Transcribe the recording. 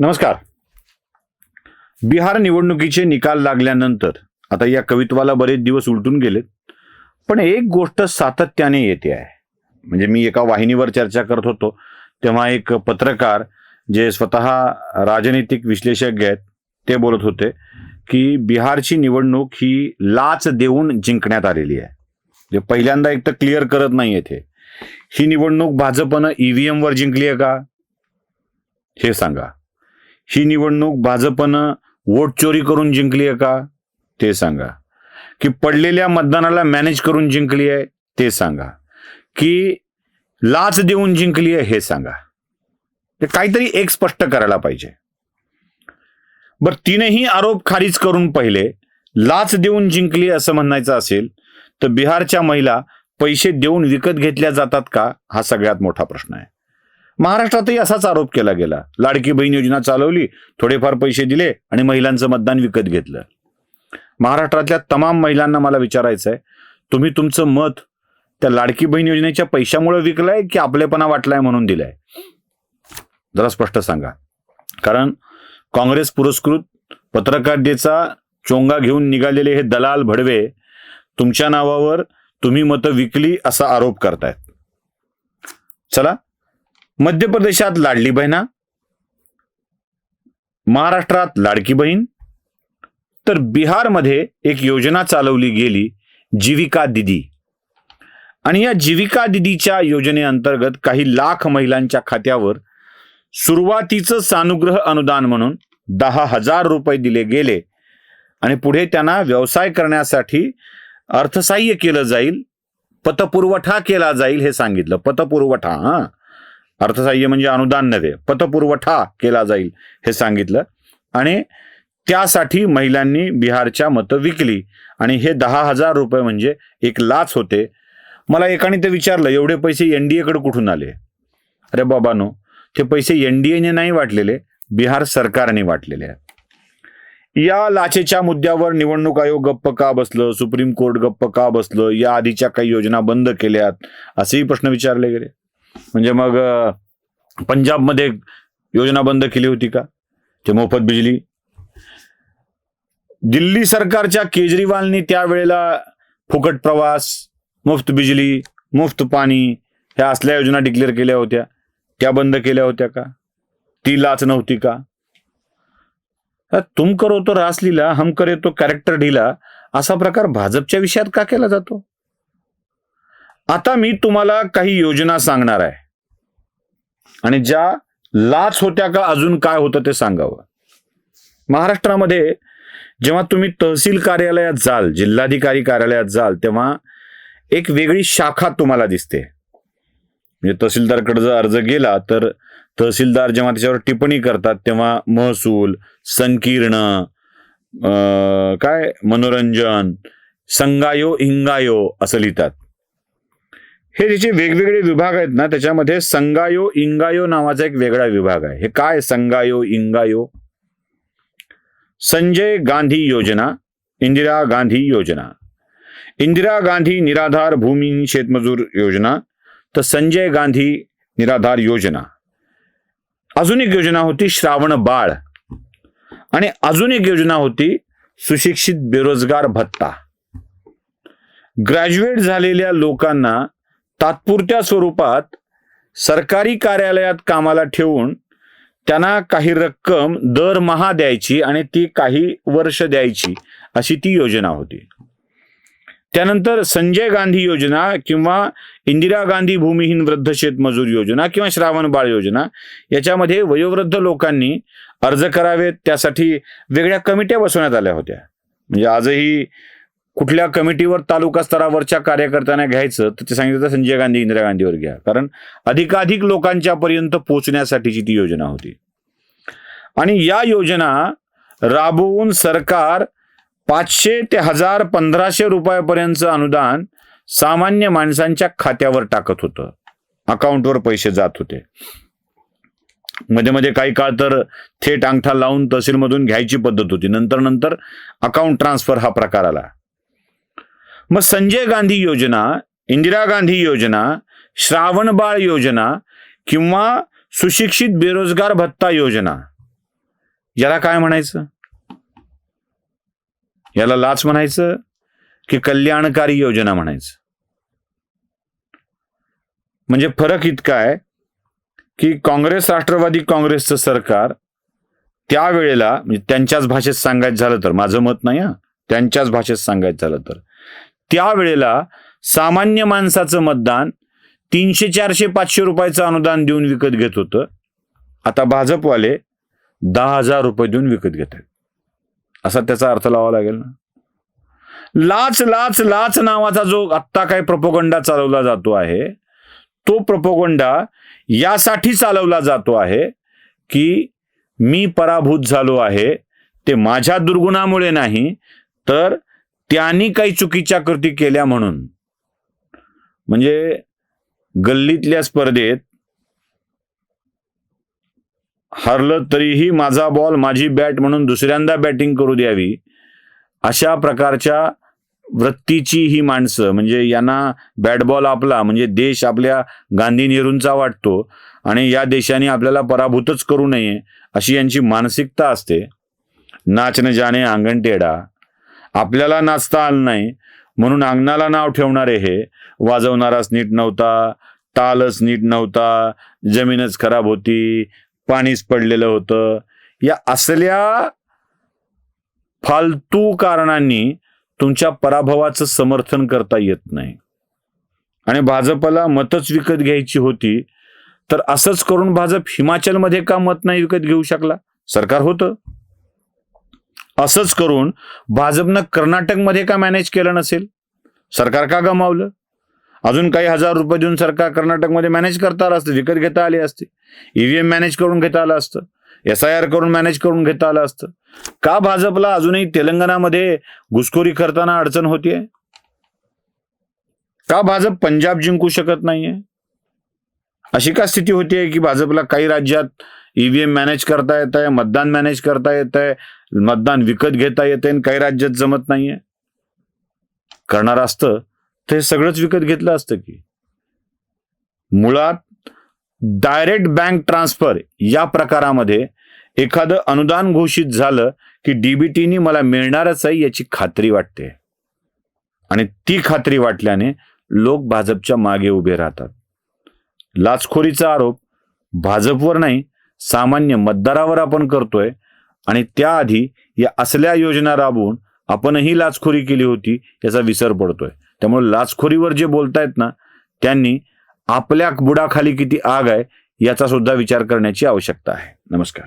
नमस्कार. बिहार निवडणुकीचे निकाल लागल्यानंतर आता या कवित्वाला बरेच दिवस उलटून गेलेत पण एक गोष्ट सातत्याने येते आहे. म्हणजे मी एका वाहिनीवर चर्चा करत होतो तेव्हा एक पत्रकार जे स्वतः राजनैतिक विश्लेषक आहेत ते बोलत होते की बिहारची निवडणूक ही लाच देऊन जिंकण्यात आलेली आहे. जे पहिल्यांदा एक तर क्लिअर करत नाही येते ही. निवडणूक भाजपनं ईव्हीएम वर जिंकली आहे का? हे सांगा. ही निवडणूक भाजपनं वोट चोरी करून जिंकली आहे का? ते सांगा. की पडलेल्या मतदानाला मॅनेज करून जिंकली आहे ते सांगा. की लाच देऊन जिंकली आहे हे सांगा. ते काहीतरी एक स्पष्ट करायला पाहिजे. बर तीनही आरोप खारिज करून पहिले लाच देऊन जिंकली असं म्हणायचं असेल तर बिहारच्या महिला पैसे देऊन विकत घेतल्या जातात का? हा सगळ्यात मोठा प्रश्न आहे. महाराष्ट्रातही असाच आरोप केला गेला. लाडकी बहीण योजना चालवली थोडेफार पैसे दिले आणि महिलांचं मतदान विकत घेतलं. महाराष्ट्रातल्या तमाम महिलांना मला विचारायचं आहे तुम्ही तुमचं मत त्या लाडकी बहीण योजनेच्या पैशामुळे विकलंय की आपलेपणा वाटलाय म्हणून दिलाय? जरा स्पष्ट सांगा. कारण काँग्रेस पुरस्कृत पत्रकारितेचा चोंगा घेऊन निघालेले हे दलाल भडवे तुमच्या नावावर तुम्ही मतं विकली असा आरोप करतायत. चला मध्य प्रदेशात लाडली बहिणा महाराष्ट्रात लाडकी बहीण. तर बिहारमध्ये एक योजना चालवली गेली जीविका दिदी. आणि या जीविका दिदीच्या योजनेअंतर्गत काही लाख महिलांच्या खात्यावर सुरुवातीचं सानुग्रह अनुदान म्हणून दहा हजार रुपये दिले गेले. आणि पुढे त्यांना व्यवसाय करण्यासाठी अर्थसाह्य केलं जाईल पतपुरवठा केला जाईल हे सांगितलं. पतपुरवठा हा? अर्थसहाय्य म्हणजे अनुदान नव्हे पतपुरवठा केला जाईल हे सांगितलं. आणि त्यासाठी महिलांनी बिहारच्या मतं विकली आणि हे दहा हजार रुपये म्हणजे एक लाच होते. मला एकाने ते विचारलं एवढे पैसे एनडीएकडे कुठून आले? अरे बाबानो ते पैसे एनडीएने नाही वाटलेले बिहार सरकारने वाटलेले आहेत. या लाचेच्या मुद्द्यावर निवडणूक आयोग गप्प का बसलं सुप्रीम कोर्ट गप्प का बसलं या आधीच्या काही योजना बंद केल्यात असेही प्रश्न विचारले गेले. म्हणजे मग पंजाबमध्ये योजना बंद केली होती का? ते मोफत बिजली. दिल्ली सरकारच्या केजरीवालनी त्यावेळेला फुकट प्रवास मुफ्त बिजली मुफ्त पाणी ह्या असल्या योजना डिक्लेअर केल्या होत्या. त्या बंद केल्या होत्या का? ती लाच नव्हती का? तुम करो तो रासलीला हम करे तो कॅरेक्टर ढिला असा प्रकार भाजपच्या विषयात का केला जातो? आता मी तुम्हाला काही योजना सांगणार आहे. आणि ज्या लाच होत्या का अजून काय होतं ते सांगावं. महाराष्ट्रामध्ये जेव्हा तुम्ही तहसील कार्यालयात जाल जिल्हाधिकारी कार्यालयात जाल तेव्हा एक वेगळी शाखा तुम्हाला दिसते. म्हणजे तहसीलदारकडे जर अर्ज गेला तर तहसीलदार जेव्हा त्याच्यावर टिप्पणी करतात तेव्हा महसूल संकीर्ण काय? मनोरंजन संगायो हिंगायो असं लिहितात. हे जे वेगवेगळे विभाग आहेत ना त्याच्यामध्ये संगायो इंगायो नावाचा एक वेगळा विभाग आहे. हे काय संगायो इंगायो? संजय गांधी योजना इंदिरा गांधी योजना. इंदिरा गांधी निराधार भूमी शेतमजूर योजना तर संजय गांधी निराधार योजना. अजून एक योजना होती श्रावण बाळ. आणि अजून एक योजना होती सुशिक्षित बेरोजगार भत्ता. ग्रॅज्युएट झालेल्या लोकांना तात्पुरत्या स्वरूपात सरकारी कार्यालयात कामाला ठेवून त्यांना काही रक्कम दरमहा द्यायची आणि ती काही वर्ष द्यायची अशी ती योजना होती. त्यानंतर संजय गांधी योजना किंवा इंदिरा गांधी भूमिहीन वृद्ध शेतमजूर योजना किंवा श्रावण बाळ योजना याच्यामध्ये वयोवृद्ध लोकांनी अर्ज करावेत त्यासाठी वेगळ्या कमिट्या बसवण्यात आल्या होत्या. म्हणजे आजही कुठल्या कमिटीवर तालुका स्तरावरच्या कार्यकर्त्यांना घ्यायचं तर ते सांगितलं तर संजय गांधी इंदिरा गांधीवर घ्या. कारण अधिकाधिक लोकांच्या पर्यंत पोहोचण्यासाठीची ती योजना होती. आणि या योजना राबवून सरकार पाचशे ते हजार पंधराशे रुपयापर्यंतचं अनुदान सामान्य माणसांच्या खात्यावर टाकत होतं. अकाउंटवर पैसे जात होते. मध्ये मध्ये काही काळ तर थेट अंगठा लावून तहसीलमधून घ्यायची पद्धत होती. नंतर नंतर अकाउंट ट्रान्सफर हा प्रकार आला. मग संजय गांधी योजना इंदिरा गांधी योजना श्रावण बाळ योजना किंवा सुशिक्षित बेरोजगार भत्ता योजना. याला काय म्हणायचं? याला लाच म्हणायचं की कल्याणकारी योजना म्हणायचं? म्हणजे फरक इतका आहे की काँग्रेस राष्ट्रवादी काँग्रेसचं सरकार त्यावेळेला म्हणजे त्यांच्याच भाषेत सांगायचं झालं तर माझं मत नाही हा. त्यांच्याच भाषेत सांगायचं झालं तर. त्यावेळेला सामान्य माणसाचं मतदान तीनशे चारशे पाचशे रुपयाचं अनुदान देऊन विकत घेत होतं. आता भाजपवाले दहा हजार रुपये देऊन विकत घेत आहेत. असा त्याचा अर्थ लावा लागेल ना? लाच लाच लाच नावाचा जो आत्ता काही प्रपोगंडा चालवला जातो आहे तो प्रपोगंडा यासाठी चालवला जातो आहे की मी पराभूत झालो आहे ते माझ्या दुर्गुणामुळे नाही तर त्यांनी काही चुकीच्या कृती केल्या म्हणून. म्हणजे गल्लीतल्या स्पर्धेत हरलं तरीही माझा बॉल माझी बॅट म्हणून दुसऱ्यांदा बॅटिंग करू द्यावी अशा प्रकारच्या वृत्तीची ही माणसं म्हणजे यांना बॅट बॉल आपला म्हणजे देश आपल्या गांधी नेहरूंचा वाटतो आणि या देशाने आपल्याला पराभूतच करू नये अशी यांची मानसिकता असते. नाचणं जाणे अंगण टेढा आपल्याला नाचता आलं नाही. म्हणून अंगणाला नाव ठेवणारे हे वाजवणाराच नीट नव्हता तालच नीट नव्हता जमीनच खराब होती पाणीच पडलेलं होतं. या असल्या फालतू कारणांनी तुमच्या पराभवाचं समर्थन करता येत नाही. आणि भाजपला मतच विकत घ्यायची होती तर असंच करून भाजप हिमाचलमध्ये का मत नाही विकत घेऊ शकला? सरकार होतं. असंच करून भाजपनं कर्नाटकमध्ये का मॅनेज केलं नसेल? सरकार का गमावलं? अजून काही हजार रुपये देऊन सरकार कर्नाटकमध्ये मॅनेज करता आलं असतं विकत घेता आली असते. ईव्हीएम मॅनेज करून घेता आलं असतं. एस आय आर करून मॅनेज करून घेता आलं असतं. का भाजपला अजूनही तेलंगणामध्ये घुसखोरी करताना अडचण होतीये? का भाजप पंजाब जिंकू शकत नाहीये? अशी का स्थिती होतीये की भाजपला काही राज्यात ईव्हीएम मॅनेज करता येत आहे मतदान मॅनेज करता येत आहे मतदान विकत घेता येते आणि काही राज्यात जमत नाहीये. करणार असतं ते सगळंच विकत घेतलं असतं की. मुळात डायरेक्ट बँक ट्रान्सफर या प्रकारामध्ये एखादं अनुदान घोषित झालं की डीबीटीनी मला मिळणारच आहे याची खात्री वाटते. आणि ती खात्री वाटल्याने लोक भाजपच्या मागे उभे राहतात. लाचखोरीचा आरोप भाजपवर नाही सामान्य मतदारावर आपण करतोय. आणि त्याआधी या असल्या योजना राबवून आपणही लाचखोरी केली होती याचा विसर पडतोय. त्यामुळे लाचखोरीवर जे बोलतायत ना त्यांनी आपल्या बुडाखाली किती आग आहे याचा सुद्धा विचार करण्याची आवश्यकता आहे. नमस्कार.